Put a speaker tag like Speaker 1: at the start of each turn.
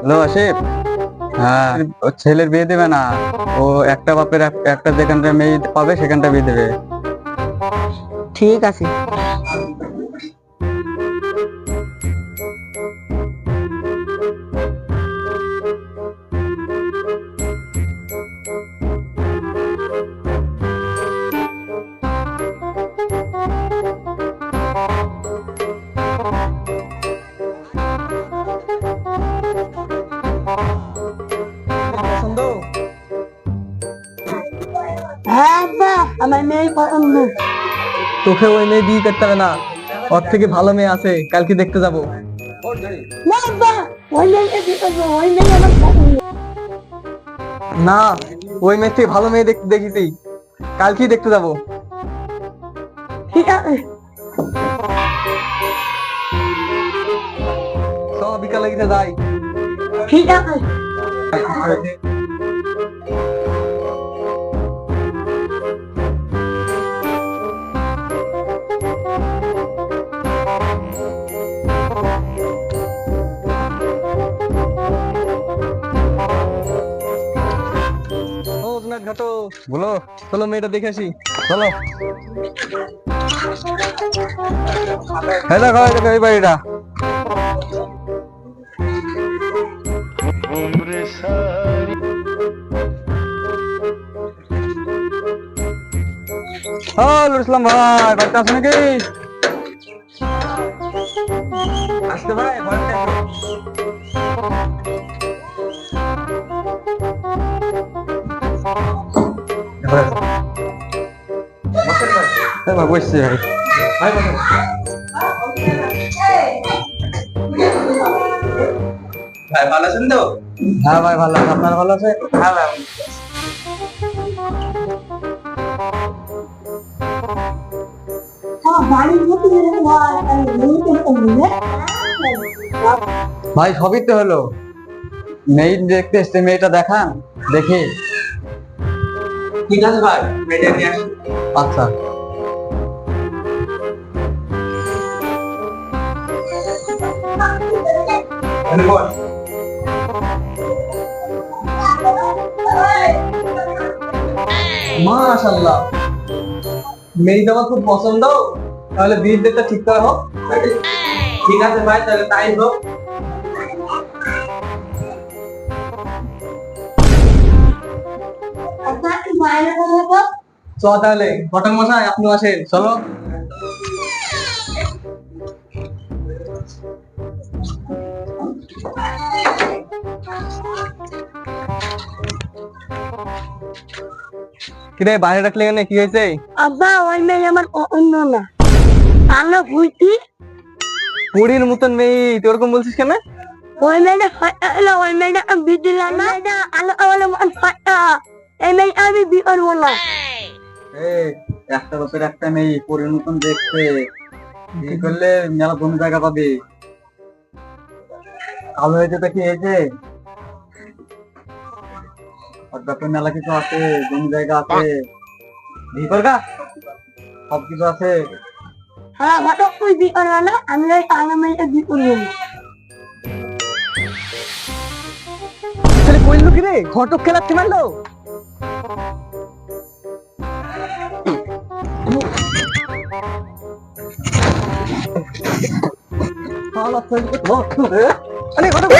Speaker 1: Hello Asif. হ্যাঁ। ওর ছেলের বিয়ে দেবে না। ও একটা বাপের একটা যেখানটা মেয়ে পাবে সেখানটা বিয়ে দেবে।
Speaker 2: ঠিক আছে। আমার মেয়ে পছন্দ
Speaker 3: তোকে ওই মেয়ে বিয়ে করতে হবে না। ওর থেকে ভালো মেয়ে আছে কালকে দেখতে যাব।
Speaker 2: না ওই মেয়ে
Speaker 3: থেকে ভালো মেয়ে দেখতে দেখেছি। কালকেই দেখতে যাব।
Speaker 2: ঠিক আছে।
Speaker 3: সব বিকালে যাই।
Speaker 2: ঠিক আছে।
Speaker 3: ঘাটো।
Speaker 1: বলো,
Speaker 3: চলো মেয়েটা দেখে আসি।
Speaker 1: চলো। হ্যাঁ দেখো দেখো বাড়িটা। হ্যালো ইসলাম ভাই, বাড়িতে আছে নাকি? আসতে ভাই বসছি ভাই
Speaker 4: ভাই ভালো আছেন তো
Speaker 1: হ্যাঁ ভাই ভালো আছে আপনার ভালো আছে
Speaker 4: হ্যাঁ ভাই
Speaker 1: ভাই সবই তো হলো মেয়ে দেখতে এসছে মেয়েটা দেখান দেখি
Speaker 4: ঠিক আছে ভাই মেয়েটা নিয়ে আসি।
Speaker 1: আচ্ছা।
Speaker 4: এখানে
Speaker 3: মেয়েটা আমার খুব পছন্দ। তাহলে বিয়ের ডেটটা ঠিক করা হোক।
Speaker 4: ঠিক আছে ভাই তাহলে তাই হোক।
Speaker 3: চ তাহলে ঘটক মশাই আপনি আসেন চলো। কিরে বাইরে রাখলে কেন? কি হয়েছে?
Speaker 2: আব্বা ওই মেয়ে আমার পছন্দ না। আমরা ভুলছি
Speaker 3: পুরীর মতন মেয়ে তুই ওরকম বলছিস কেন?
Speaker 2: ওই মেয়েটা ওই মেয়েটা মেয়েটা আলো আলো মন ফাটা এই আমি
Speaker 1: এই একটা বছর একটা মেয়ে পরের মতন দেখতে। বিয়ে করলে মেলা বন্ধু জায়গা পাবে। কালো হয়েছে তো কি হয়েছে? মেলা কিছু আছে জমি জায়গা আছে। বিয়ে সব কিছু আছে।
Speaker 2: হ্যাঁ ঘটক তুই বিয়ে করবে না আমি ওই কালো মেয়েটা বিয়ে করব না
Speaker 3: ছেলে কি রে? ঘটক খেলাতে মারলো? আরে ঘটক